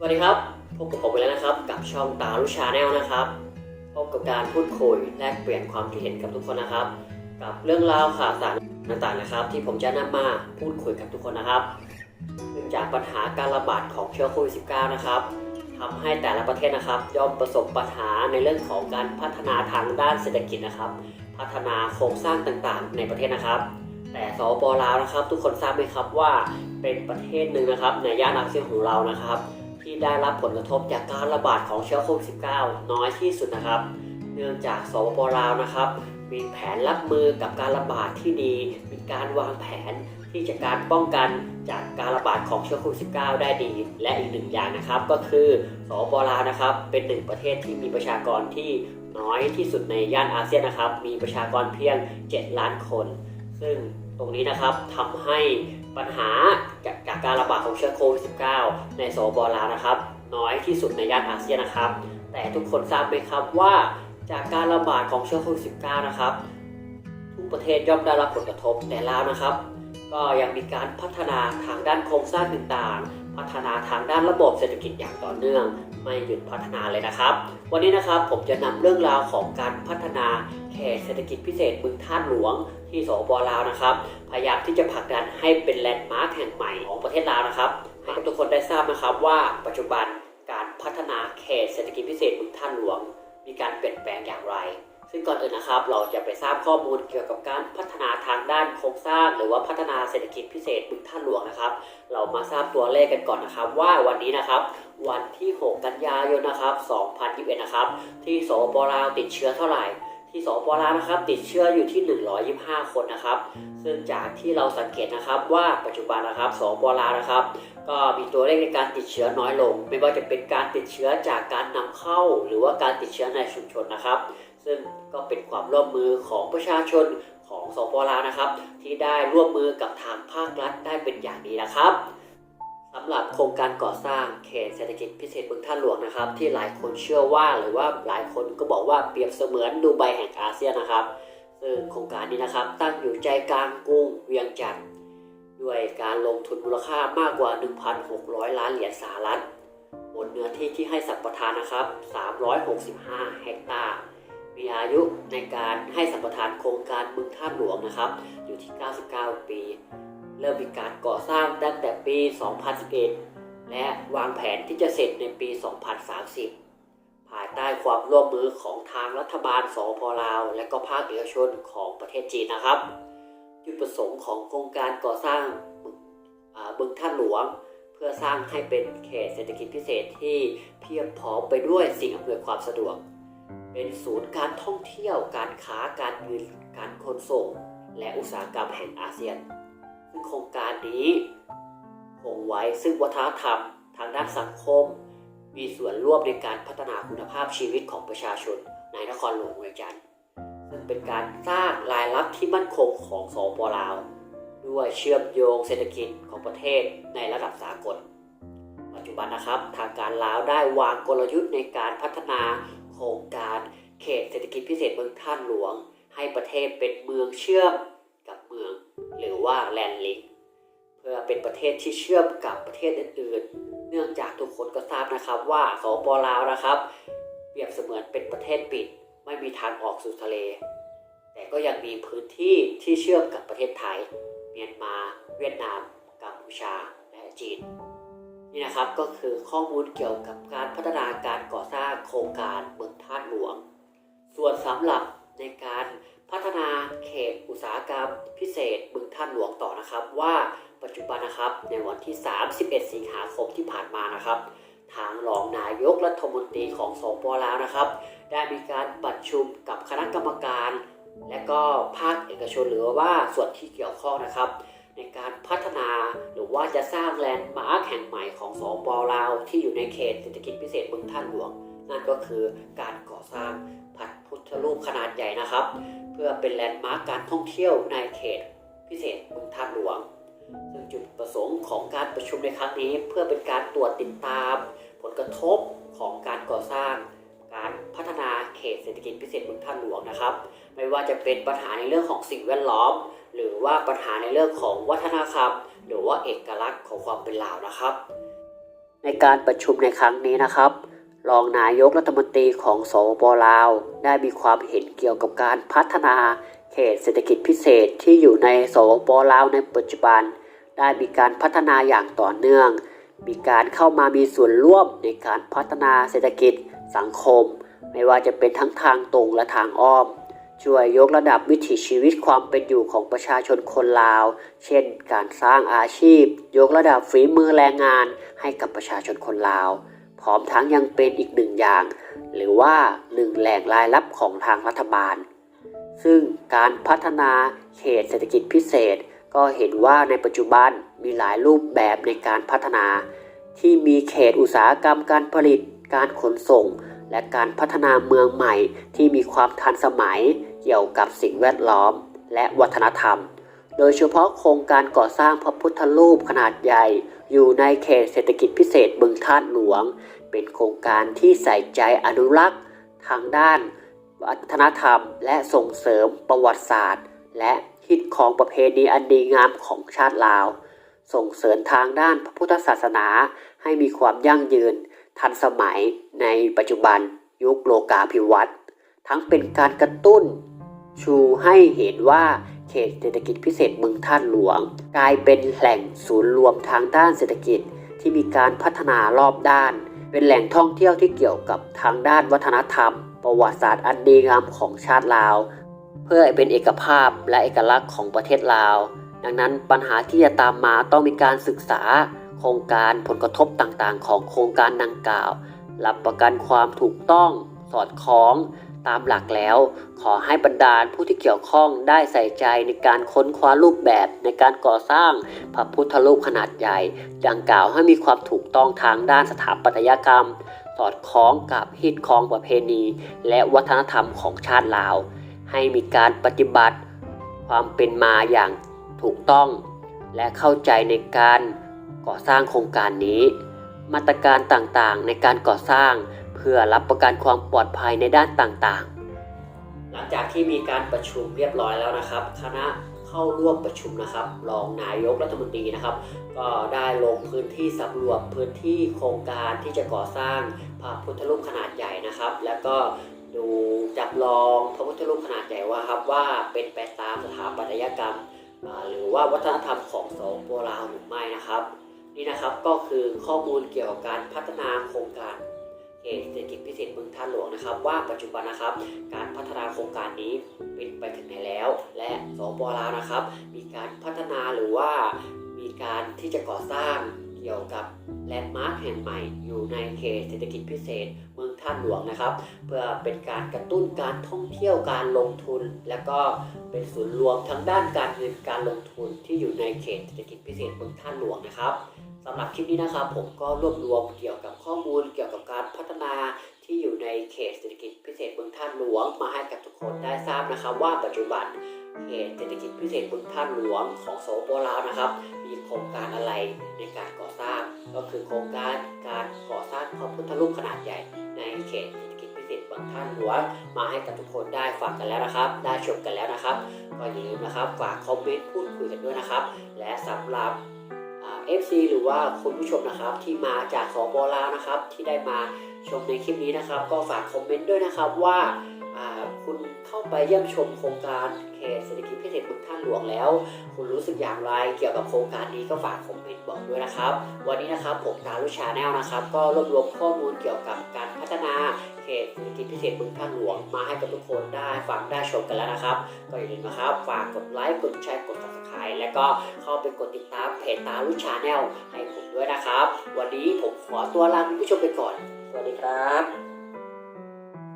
สวัสดีครับ พบกับผมไปแล้วนะครับ กับช่องตาลุชาแนลนะครับ พบกับการพูดคุยแลกเปลี่ยนความคิดเห็นกับทุกคนนะครับ กับเรื่องราวข่าวสารต่างๆนะครับ ที่ผมจะนำมาพูดคุยกับทุกคนนะครับเนื่องจากปัญหาการระบาดของเชื้อโควิด -19 นะครับทำให้แต่ละประเทศนะครับย่อมประสบปัญหาในเรื่องของการพัฒนาทางด้านเศรษฐกิจนะครับ พัฒนาโครงสร้างต่างๆ ในประเทศนะครับแต่สปลาวนะครับ ทุกคนทราบไหมครับว่าเป็นประเทศหนึ่งนะครับในย่านอาเซียนของเรานะครับ ได้รับผลกระทบจากการระบาดของเชื้อโควิด -19 น้อยที่สุดนะครับ เนื่องจากสปปลาวนะครับ มีแผนรับมือกับการระบาดที่ดี มีการวางแผนที่จะการป้องกันจากการระบาดของเชื้อโควิด -19 ได้ดี และอีกหนึ่งอย่างนะครับ ก็คือสปปลาวนะครับ เป็นหนึ่งประเทศที่มีประชากรที่น้อยที่สุดในย่านอาเซียนนะครับ มีประชากรเพียง 7 ล้านคน ซึ่ง ตรงนี้นะครับทำให้ปัญหาจากการระบาดของเชื้อโควิด -19 ในสปปลาวนะครับ น้อยที่สุดในย่านอาเซียนนะครับ แต่ทุกคนทราบไหมครับว่าจากการระบาดของเชื้อโควิด -19 นะครับ ทุกประเทศย่อมได้รับผลกระทบแต่ลาวนะครับ ก็ยังมีการพัฒนาทางด้านโครงสร้างต่างๆ พัฒนาทางด้านระบบเศรษฐกิจอย่างต่อเนื่อง ไม่หยุดพัฒนาเลยนะครับ วันนี้นะครับผมจะนำเรื่องราวของการพัฒนาเขตเศรษฐกิจพิเศษเมืองท่านหลวงที่สปลาวนะครับ พยายามที่จะผลักดันให้เป็นแลนด์มาร์คแห่งใหม่ของประเทศลาวนะครับให้ทุกคนได้ทราบนะครับว่าปัจจุบันการพัฒนาเขตเศรษฐกิจพิเศษเมืองท่านหลวง มีการเปลี่ยนแปลงอย่างไร ซึ่งก่อนอื่นนะครับเราจะไปทราบข้อมูลเกี่ยวกับการพัฒนาทางด้านโครงสร้าง หรือว่าพัฒนาเศรษฐกิจพิเศษบึงท่าตุหลวงนะครับ เรามาทราบตัวเลขกันก่อนนะครับ ว่าวันนี้นะครับ วันที่ 6 กันยายนนะครับ 2021 นะครับ ที่สปปลาวติดเชื้อเท่าไหร่ ที่สปปลาวนะครับ ติดเชื้ออยู่ที่ 125 คนนะครับ ซึ่งจากที่เราสังเกตนะครับว่าปัจจุบันนะครับสปปลาวนะครับก็มีตัวเลขในการติดเชื้อน้อยลง ไม่ว่าจะเป็นการติดเชื้อจากการนำเข้า หรือว่าการติดเชื้อในชุมชนนะครับ ซึ่งก็เป็นความร่วมมือของประชาชนของสปลาวนะครับ ที่ได้ร่วมมือกับทางภาครัฐได้เป็นอย่างดีนะครับสำหรับโครงการก่อสร้างเขตเศรษฐกิจพิเศษเมืองท่าหลวงนะครับ ที่หลายคนเชื่อว่าหรือว่าหลายคนก็บอกว่าเปรียบเสมือนดูไบแห่งอาเซียนนะครับซึ่งโครงการนี้นะครับ ตั้งอยู่ใจกลางกรุงเวียงจันทร์ด้วยการลงทุนมูลค่ามากกว่า 1,600 ล้านเหรียญสหรัฐบนเนื้อที่ที่ให้สัมปทานนะครับ 365 เฮกตาร์ มีอายุในการให้สัมปทานโครงการบึงท่าหลวงนะครับ อยู่ที่ 99 ปี เริ่มมีการก่อสร้างตั้งแต่ปี 2011 และวางแผนที่จะเสร็จในปี 2030 ภายใต้ความร่วมมือของทางรัฐบาลสปลาว และก็ภาคเอกชนของประเทศจีนนะครับจุดประสงค์ของโครงการก่อสร้างบึงท่าหลวงเพื่อสร้างให้เป็นเขตเศรษฐกิจพิเศษที่เพียบพร้อมไปด้วยสิ่งอำนวยความสะดวก เป็นศูนย์การท่องเที่ยว การค้า การเงิน การขนส่ง และอุตสาหกรรมแห่งอาเซียน ซึ่งโครงการนี้คงไว้ซึ่งวัฒนธรรม ทางด้านสังคม มีส่วนร่วมในการพัฒนาคุณภาพชีวิตของประชาชนในนครหลวงเวียงจันทร์ซึ่งเป็นการสร้างรายรับที่มั่นคงของสปลาว ด้วยเชื่อมโยงเศรษฐกิจของประเทศในระดับสากล ปัจจุบันนะครับ ทางการลาวได้วางกลยุทธ์ในการพัฒนา โครงการเขตเศรษฐกิจพิเศษเมืองท่าตุหลวง ให้ประเทศเป็นเมืองเชื่อมกับเมือง หรือว่าแลนด์ลิงเพื่อเป็นประเทศที่เชื่อมกับประเทศอื่นๆ เนื่องจากทุกคนก็ทราบนะครับว่าสปลาวนะครับเปรียบเสมือนเป็นประเทศปิด ไม่มีทางออกสู่ทะเล แต่ก็ยังมีพื้นที่ที่เชื่อมกับประเทศไทย เมียนมา เวียดนามกัมพูชาและจีน นี่นะครับก็คือข้อมูลเกี่ยวกับการพัฒนาการก่อสร้างโครงการเมืองท่าหลวง ส่วนสำหรับในการพัฒนาเขตอุตสาหกรรมพิเศษเมืองท่าหลวงต่อนะครับ ว่าปัจจุบันนะครับในวันที่ 31 สิงหาคมที่ผ่านมานะครับ ทางรองนายกรัฐมนตรีของสปลาวนะครับ ได้มีการประชุมกับคณะกรรมการ และก็ภาคเอกชนหรือว่าส่วนที่เกี่ยวข้องนะครับ ในการพัฒนาหรือว่าจะสร้างแลนด์มาร์คแห่งใหม่ของสปลาว ที่อยู่ในเขตเศรษฐกิจพิเศษเมืองท่าตุหลวง นั่นก็คือการก่อสร้างพระพุทธรูปขนาดใหญ่นะครับ เพื่อเป็นแลนด์มาร์คการท่องเที่ยวในเขตพิเศษเมืองท่าตุหลวงซึ่งจุดประสงค์ของการประชุมในครั้งนี้ เพื่อเป็นการตรวจติดตาม ผลกระทบของการก่อสร้าง การพัฒนาเขตเศรษฐกิจพิเศษเมืองท่าตุหลวงนะครับ ไม่ว่าจะเป็นปัญหาในเรื่องของสิ่งแวดล้อม หรือว่าปัญหาในเรื่องของวัฒนธรรม หรือว่าเอกลักษณ์ของความเป็นลาวนะครับ ในการประชุมในครั้งนี้นะครับ รองนายกรัฐมนตรีของสปลาว ได้มีความเห็นเกี่ยวกับการพัฒนาเขตเศรษฐกิจพิเศษที่อยู่ในสปลาวในปัจจุบัน ได้มีการพัฒนาอย่างต่อเนื่อง มีการเข้ามามีส่วนร่วมในการพัฒนาเศรษฐกิจสังคม ไม่ว่าจะเป็นทั้งทางตรงและทางอ้อม ช่วยยกระดับวิถีชีวิตความเป็นอยู่ของประชาชนคนลาว เช่น การสร้างอาชีพ ยกระดับฝีมือแรงงานให้กับประชาชนคนลาว พร้อมทั้งยังเป็นอีกหนึ่งอย่าง หรือว่าหนึ่งแหล่งรายรับของทางรัฐบาล ซึ่งการพัฒนาเขตเศรษฐกิจพิเศษ ก็เห็นว่าในปัจจุบันมีหลายรูปแบบในการพัฒนา ที่มีเขตอุตสาหกรรมการผลิต การขนส่ง และการพัฒนาเมืองใหม่ที่มีความทันสมัย เกี่ยวกับสิ่งแวดล้อมและวัฒนธรรม โดยเฉพาะโครงการก่อสร้างพระพุทธรูปขนาดใหญ่ อยู่ในเขตเศรษฐกิจพิเศษบึงท่าหลวง เป็นโครงการที่ใส่ใจอนุรักษ์ ทางด้านวัฒนธรรม และส่งเสริมประวัติศาสตร์ และฮิตของประเพณีอันดีงามของชาติลาว ส่งเสริมทางด้านพระพุทธศาสนาให้มีความยั่งยืน ทันสมัยในปัจจุบันยุคโลกาภิวัตน์ทั้งเป็นการกระตุ้น ชูให้เห็นว่าเขตเศรษฐกิจพิเศษเมืองท่าหลวง กลายเป็นแหล่งศูนย์รวมทางด้านเศรษฐกิจที่มีการพัฒนารอบด้าน เป็นแหล่งท่องเที่ยวที่เกี่ยวกับทางด้านวัฒนธรรม ประวัติศาสตร์อันดีงามของชาติลาว เพื่อเป็นเอกภาพและเอกลักษณ์ของประเทศลาว ดังนั้นปัญหาที่จะตามมาต้องมีการศึกษา โครงการผลกระทบต่างๆ ของโครงการดังกล่าว รับประกันความถูกต้องสอดคล้อง ตามหลักแล้ว ขอให้บรรดาผู้ที่เกี่ยวข้องได้ใส่ใจในการค้นคว้ารูปแบบในการก่อสร้างพระพุทธรูปขนาดใหญ่ดังกล่าวให้มีความถูกต้องทางด้านสถาปัตยกรรม สอดคล้องกับฮิตของประเพณี และวัฒนธรรมของชาติลาว ให้มีการปฏิบัติ ความเป็นมาอย่างถูกต้อง และเข้าใจในการก่อสร้างโครงการนี้ มาตรการต่างๆในการก่อสร้าง พื่อรับประกันความปลอดภัยในด้านต่างๆ หลังจากที่มีการประชุมเรียบร้อยแล้วนะครับ คณะเข้าร่วมประชุมนะครับ รองนายกรัฐมนตรีนะครับ ก็ได้ลงพื้นที่สำรวจพื้นที่โครงการที่จะก่อสร้างพระพุทธรูปขนาดใหญ่นะครับ แล้วก็ดูจับลองพระพุทธรูปขนาดใหญ่ว่าครับว่าเป็นไปตามสถาปัตยกรรม หรือว่าวัฒนธรรมของสปปลาวหรือไม่นะครับ นี่นะครับก็คือข้อมูลเกี่ยวกับการพัฒนาโครงการ เขตเศรษฐกิจพิเศษเมืองท่าหลวงนะครับ ว่าปัจจุบันนะครับ การพัฒนาโครงการนี้เป็นไปถึงไหนแล้ว และสปปลาวนะครับ มีการพัฒนาหรือว่ามีการที่จะก่อสร้างเกี่ยวกับแลนด์มาร์คแห่งใหม่อยู่ในเขตเศรษฐกิจพิเศษเมืองท่าหลวงนะครับ เพื่อเป็นการกระตุ้นการท่องเที่ยวการลงทุน และก็เป็นศูนย์รวมทั้งด้านการเงินการลงทุนที่อยู่ในเขตเศรษฐกิจพิเศษเมืองท่าหลวงนะครับ สำหรับคลิปนี้นะครับ ผมก็รวบรวมเกี่ยวกับข้อมูลเกี่ยวกับการพัฒนาที่อยู่ในเขตเศรษฐกิจพิเศษเมืองท่าหลวง มาให้กับทุกคนได้ทราบนะครับ ว่าปัจจุบันเขตเศรษฐกิจพิเศษเมืองท่าหลวงของโสปปลาวนะครับ มีโครงการอะไรในการก่อสร้าง ก็คือโครงการการก่อสร้างพระพุทธรูปขนาดใหญ่ ในเขตเศรษฐกิจพิเศษบางท่านหลวง มาให้กับทุกคนได้ฟังกันแล้วนะครับ ได้ชมกันแล้วนะครับก็อย่าลืมนะครับฝากคอมเมนต์พูดคุยกันด้วยนะครับ และสำหรับ เอฟซีหรือว่าคุณผู้ชมนะครับ ที่มาจากสปลาวนะครับ ที่ได้มาชมในคลิปนี้นะครับ ก็ฝากคอมเมนต์ด้วยนะครับว่าคุณเข้าไปเยี่ยมชมโครงการเขตเศรษฐกิจพิเศษเมืองท่าหลวงแล้ว คุณรู้สึกอย่างไรเกี่ยวกับโครงการนี้ก็ฝากคอมเมนต์บอกด้วยนะครับ วันนี้นะครับผมดารุชาแนลนะครับ ก็รวบรวมข้อมูลเกี่ยวกับการพัฒนา เขตเศรษฐกิจพิเศษบึงท่าหลวงมาให้กับทุกคนได้ฟังได้ชมกันแล้วนะครับ ก็อย่าลืมนะครับฝากกดไลค์กดแชร์กดติดตามและก็เข้าไปกดติดตามเพจตาลุชาแนลให้ผมด้วยนะครับ วันนี้ผมขอตัวลาคุณผู้ชมไปก่อน สวัสดีครับ